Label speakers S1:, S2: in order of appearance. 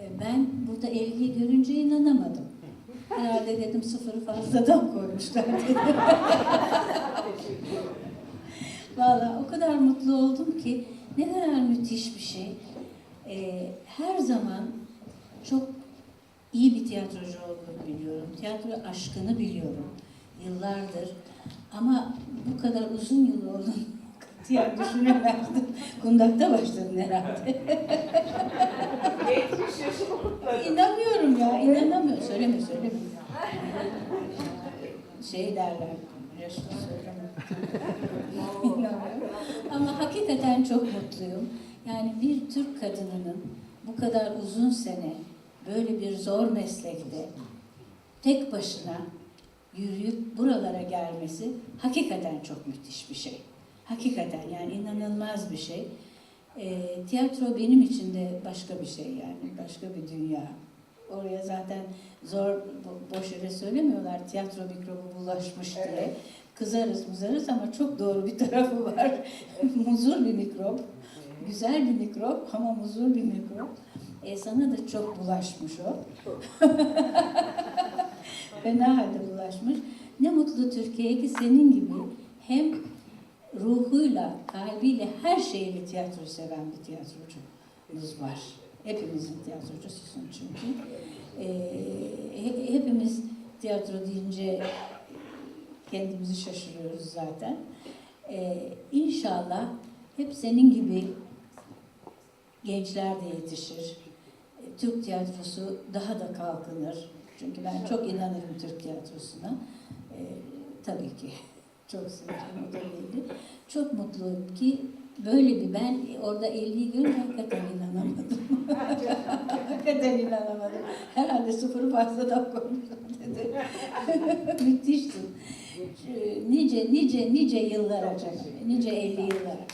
S1: E, Ben burada 50'yi görünce inanamadım. Herhalde dedim sıfırı fazladan koymuşlar dedim. Vallahi o kadar mutlu oldum ki ne kadar müthiş bir şey. E, her zaman çok iyi bir tiyatrocu olduğunu biliyorum. Tiyatro aşkını biliyorum. Yıllardır. Ama bu kadar uzun yıl olduğunu katiyen düşünemezdim. Kundakta başladın herhalde. İnanmıyorum ya, inanamıyorum. Söyleme, söyleme. Şey derler, söyleme. İnanmıyorum. Ama hakikaten çok mutluyum. Yani bir Türk kadınının bu kadar uzun sene böyle bir zor meslekte tek başına yürüyüp buralara gelmesi hakikaten çok müthiş bir şey. Hakikaten yani inanılmaz bir şey. E, tiyatro benim için de başka bir şey yani başka bir dünya. Oraya zaten zor bo- boş yere söylemiyorlar tiyatro mikrobu bulaşmış diye. Kızarız mızarız ama çok doğru bir tarafı var. muzur bir mikrop. Güzel bir mikrop ama muzur bir mikrop. E, sana da çok bulaşmış o. Fena halde bulaşmış. Ne mutlu Türkiye'ye ki senin gibi hem ruhuyla, kalbiyle, her şeyiyle tiyatro seven bir tiyatrocumuz var. Hepimizin tiyatrocususun çünkü. Ee, he- hepimiz tiyatro deyince kendimizi şaşırıyoruz zaten. Ee, inşallah hep senin gibi gençler de yetişir. Ee, Türk tiyatrosu daha da kalkınır. Çünkü ben çok inanırım Türk tiyatrosuna. Ee, tabii ki çok severim o da. Çok mutluyum ki böyle bir ben orada 50'yi görünce hakikaten inanamadım. hakikaten inanamadım. Herhalde sıfırı fazladan koymuşlar dedi. Müthiştin. Ee, Nice nice nice yıllara canım. Nice 50 yıllara.